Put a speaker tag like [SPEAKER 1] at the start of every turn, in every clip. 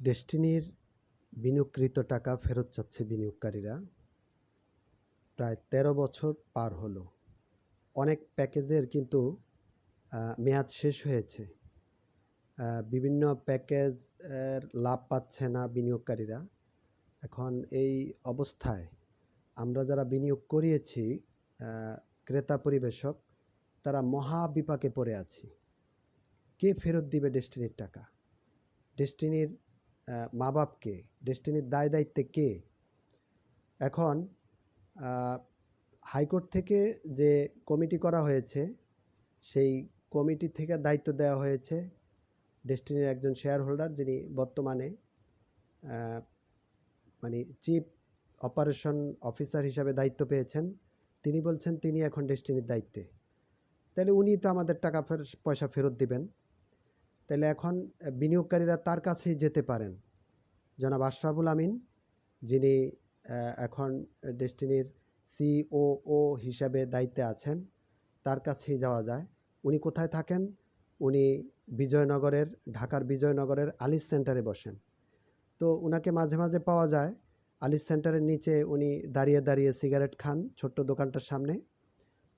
[SPEAKER 1] ডেস্টিনির বিনিয়োগকৃত টাকা ফেরত চাচ্ছে বিনিয়োগকারীরা। প্রায় তেরো বছর পার হলো। অনেক প্যাকেজের কিন্তু মেয়াদ শেষ হয়েছে। বিভিন্ন প্যাকেজ লাভ পাচ্ছে না বিনিয়োগকারীরা। এখন এই অবস্থায় আমরা যারা বিনিয়োগ করিয়েছি ক্রেতা পরিবেশক, তারা মহা বিপাকে পড়ে আছি। কে ফেরত দিবে ডেস্টিনির টাকা? ডেস্টিনির মা বাপকে ডেস্টিনির দায় দায়িত্বে কে? এখন হাইকোর্ট থেকে যে কমিটি করা হয়েছে, সেই কমিটি থেকে দায়িত্ব দেওয়া হয়েছে ডেস্টিনির একজন শেয়ার হোল্ডার যিনি বর্তমানে মানে চিফ অপারেশন অফিসার হিসাবে দায়িত্ব পেয়েছেন। তিনি বলছেন, তিনি এখন ডেস্টিনির দায়িত্বে। তাহলে উনি তো আমাদের টাকা পয়সা ফেরত দিবেন। তাহলে এখন বিনিয়োগকারীরা তার কাছেই যেতে পারেন। জনাব আশরাফুল আমিন, যিনি এখন ডেস্টিনির সিওও হিসাবে দায়িত্বে আছেন, তার কাছেই যাওয়া যায়। উনি কোথায় থাকেন? উনি বিজয়নগরের, ঢাকার বিজয়নগরের আলিস সেন্টারে বসেন। তো উনাকে মাঝে মাঝে পাওয়া যায়। আলিস সেন্টারের নিচে উনি দাঁড়িয়ে দাঁড়িয়ে সিগারেট খান ছোট্ট দোকানটার সামনে।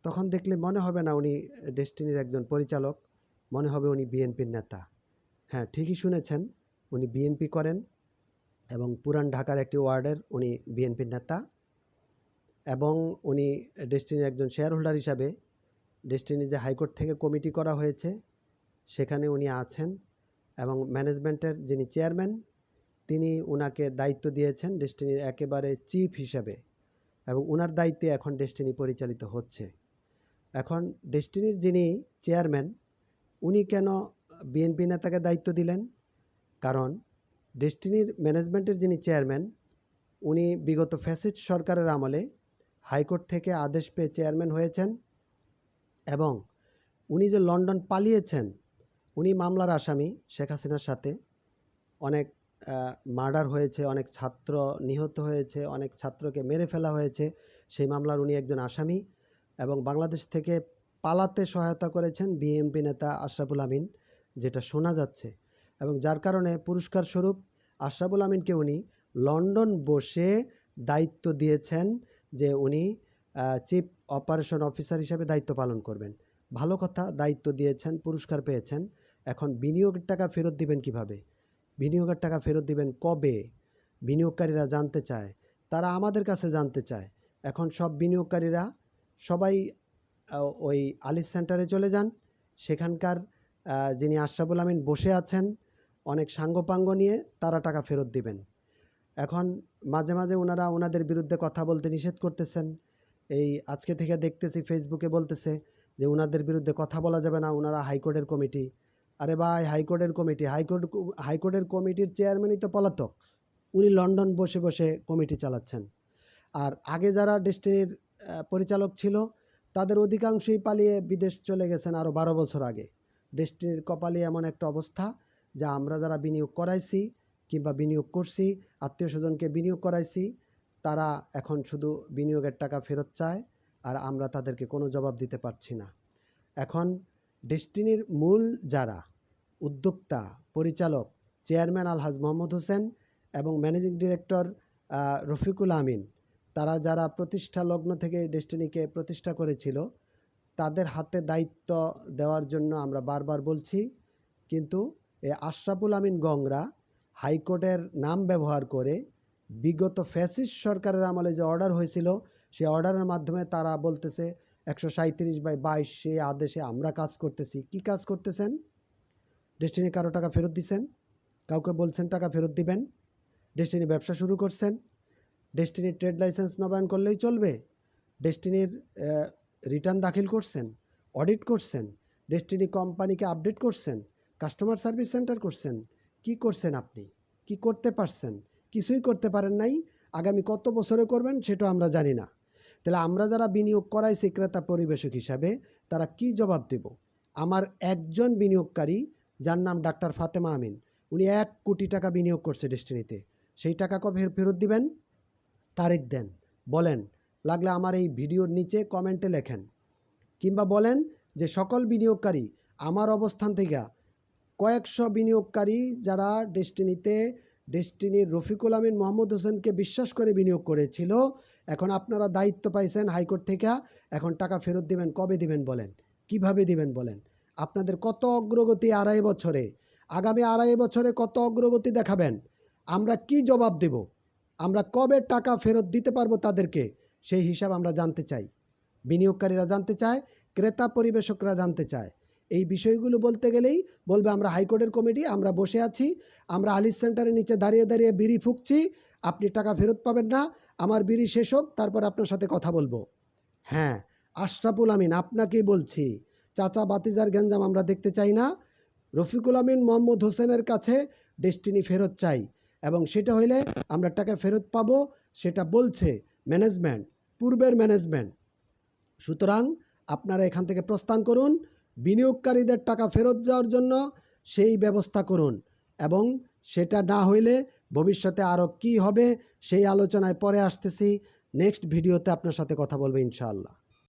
[SPEAKER 1] তখন দেখলে মনে হবে না উনি ডেস্টিনির একজন পরিচালক। মনে হবে উনি বিএনপির নেতা। হ্যাঁ ঠিকই শুনেছেন, উনি বিএনপি করেন এবং পুরান ঢাকার একটি ওয়ার্ডের উনি বিএনপির নেতা এবং উনি ডেস্টিনির একজন শেয়ার হোল্ডার হিসাবে ডেস্টিনি যে হাইকোর্ট থেকে কমিটি করা হয়েছে, সেখানে উনি আছেন এবং ম্যানেজমেন্টের যিনি চেয়ারম্যান তিনি উনাকে দায়িত্ব দিয়েছেন ডেস্টিনির একেবারে চিফ হিসাবে এবং উনার দায়িত্বে এখন ডেস্টিনি পরিচালিত হচ্ছে। এখন ডেস্টিনির যিনি চেয়ারম্যান উনি কেন বিএনপি নেতাকে দায়িত্ব দিলেন? কারণ ডেস্টিনির ম্যানেজমেন্টের যিনি চেয়ারম্যান, উনি বিগত ফ্যাসিড সরকারের আমলে হাইকোর্ট থেকে আদেশ পেয়ে চেয়ারম্যান হয়েছেন এবং উনি যে লন্ডন পালিয়েছেন, উনি মামলার আসামি শেখ হাসিনার সাথে। অনেক মার্ডার হয়েছে, অনেক ছাত্র নিহত হয়েছে, অনেক ছাত্রকে মেরে ফেলা হয়েছে। সেই মামলার উনি একজন আসামি এবং বাংলাদেশ থেকে পালাতে সহায়তা করেছেন বিএনপি নেতা আশরাফুল আমিন, যেটা শোনা যাচ্ছে। এবং যার কারণে পুরস্কার স্বরূপ আশরাফুল আমিনকে উনি লন্ডন বসে দায়িত্ব দিয়েছেন যে উনি চিফ অপারেশন অফিসার হিসেবে দায়িত্ব পালন করবেন। ভালো কথা, দায়িত্ব দিয়েছেন, পুরস্কার পেয়েছেন। এখন বিনিয়োগের টাকা ফেরত দিবেন কীভাবে? বিনিয়োগের টাকা ফেরত দিবেন কবে? বিনিয়োগকারীরা জানতে চায়। তারা আমাদের কাছে জানতে চায়। এখন সব বিনিয়োগকারীরা সবাই ওই আলিস সেন্টারে চলে যান। সেখানকার যিনি আশরাফুল আমিন বসে আছেন, অনেক সাঙ্গপাঙ্গ নিয়ে তারা টাকা ফেরত দিবেন। এখন মাঝে মাঝে ওনারা ওনাদের বিরুদ্ধে কথা বলতে নিষেধ করতেছেন। এই আজকে থেকে দেখতেছি ফেসবুকে বলতেছে যে ওনাদের বিরুদ্ধে কথা বলা যাবে না ওনারা হাইকোর্টের কমিটি। আরে ভাই, হাইকোর্টের কমিটি, হাইকোর্ট, হাইকোর্টের কমিটির চেয়ারম্যানই তো পলাতক। উনি লন্ডন বসে বসে কমিটি চালাচ্ছেন। আর আগে যারা ডেস্টিনির পরিচালক ছিল তাদের অধিকাংশই পালিয়ে বিদেশ চলে গেছেন আরও বারো বছর আগে। ডেস্টিনির কপালে এমন একটা অবস্থা যা আমরা যারা বিনিয়োগ করাইছি কিংবা বিনিয়োগ করছি, আত্মীয় স্বজনকে বিনিয়োগ করাইছি, তারা এখন শুধু বিনিয়োগের টাকা ফেরত চায় আর আমরা তাদেরকে কোনো জবাব দিতে পারছি না। এখন ডেস্টিনির মূল যারা উদ্যোক্তা, পরিচালক, চেয়ারম্যান আলহাজ মোহাম্মদ হোসেন এবং ম্যানেজিং ডিরেক্টর রফিকুল আমিন তারা যারা প্রতিষ্ঠা লগ্ন থেকে ডেস্টিনিকে প্রতিষ্ঠা করেছিল, তাদের হাতে দায়িত্ব দেওয়ার জন্য আমরা বারবার বলছি, কিন্তু এ আশরাফুল আমিন গংরা হাইকোর্টের নাম ব্যবহার করে বিগত ফ্যাসিস সরকারের আমলে যে অর্ডার হয়েছিল সেই অর্ডারের মাধ্যমে তারা বলতেছে, একশো সাঁত্রিশ বাই বাইশ সে আদেশে আমরা কাজ করতেছি। কি কাজ করতেছেন? ডেস্টিনি কারও টাকা ফেরত দিছেন? কাউকে বলছেন টাকা ফেরত দিবেন? ডেস্টিনি ব্যবসা শুরু করছেন? ডেস্টিনির ট্রেড লাইসেন্স নবায়ন করলেই চলবে। ডেস্টিনির রিটার্ন দাখিল করছেন অডিট করছেন ডেস্টিনি কোম্পানিকে আপডেট করছেন কাস্টমার সার্ভিস সেন্টার করছেন। কি করছেন আপনি? কি করতে পারছেন? কিছুই করতে পারেন নাই। আগামী কত বছরে করবেন সেটা আমরা জানি না। তাহলে আমরা যারা বিনিয়োগ করাইছি ক্রেতা পরিবেশক হিসাবে, তারা কি জবাব দেব? আমার একজন বিনিয়োগকারী, যার নাম ডাক্তার ফাতেমা আমিন, উনি এক কোটি টাকা বিনিয়োগ করছে ডেস্টিনিতে সেই টাকা কবে ফেরত দিবেন? তারিখ দেন। বলেন, লাগলে আমার এই ভিডিওর নিচে কমেন্টে লেখেন। কিংবা বলেন যে সকল বিনিয়োগকারী আমার অবস্থান থেকে কয়েকশো বিনিয়োগকারী যারা ডেস্টিনিতে ডেস্টিনির রফিকুল আমিন মোহাম্মদ হোসেনকে বিশ্বাস করে বিনিয়োগ করেছিল, এখন আপনারা দায়িত্ব পাইছেন হাইকোর্ট থেকে, এখন টাকা ফেরত দিবেন, কবে দিবেন বলেন? কীভাবে দিবেন বলেন? আপনাদের কত অগ্রগতি আড়াই বছরে? আগামী আড়াই বছরে কত অগ্রগতি দেখাবেন? আমরা কি জবাব দেব? আমরা কবে টাকা ফেরত দিতে পারব তাদেরকে? সেই হিসাব আমরা জানতে চাই। বিনিয়োগকারীরা জানতে চায়, ক্রেতা পরিবেশকরা জানতে চায়। এই বিষয়গুলো বলতে গেলেই বলবে, আমরা হাইকোর্টের কমিটি, আমরা বসে আছি, আমরা আলিস সেন্টারের নিচে দাঁড়িয়ে দাঁড়িয়ে বিড়ি ফুঁকছি, আপনি টাকা ফেরত পাবেন না, আমার বিড়ি শেষ হোক, তারপর আপনার সাথে কথা বলব। হ্যাঁ আশরাফুল আমিন, আপনাকেই বলছি। চাচা বাতিজার গ্যাঞ্জাম আমরা দেখতে চাই না। রফিকুল আমিন, মোহাম্মদ হোসেনের কাছে ডেস্টিনি ফেরত চাই। এবং সেটা হইলে আমরা টাকা ফেরত পাব, সেটা বলছে ম্যানেজমেন্ট পূর্বের ম্যানেজমেন্ট সুতরাং আপনারা এখান থেকে প্রস্থান করুন, বিনিয়োগকারীদের টাকা ফেরত যাওয়ার জন্য সেই ব্যবস্থা করুন এবং সেটা না হইলে ভবিষ্যতে আরও কি হবে সেই আলোচনায় পরে আসতেছি। নেক্সট ভিডিওতে আপনার সাথে কথা বলব ইনশাআল্লাহ।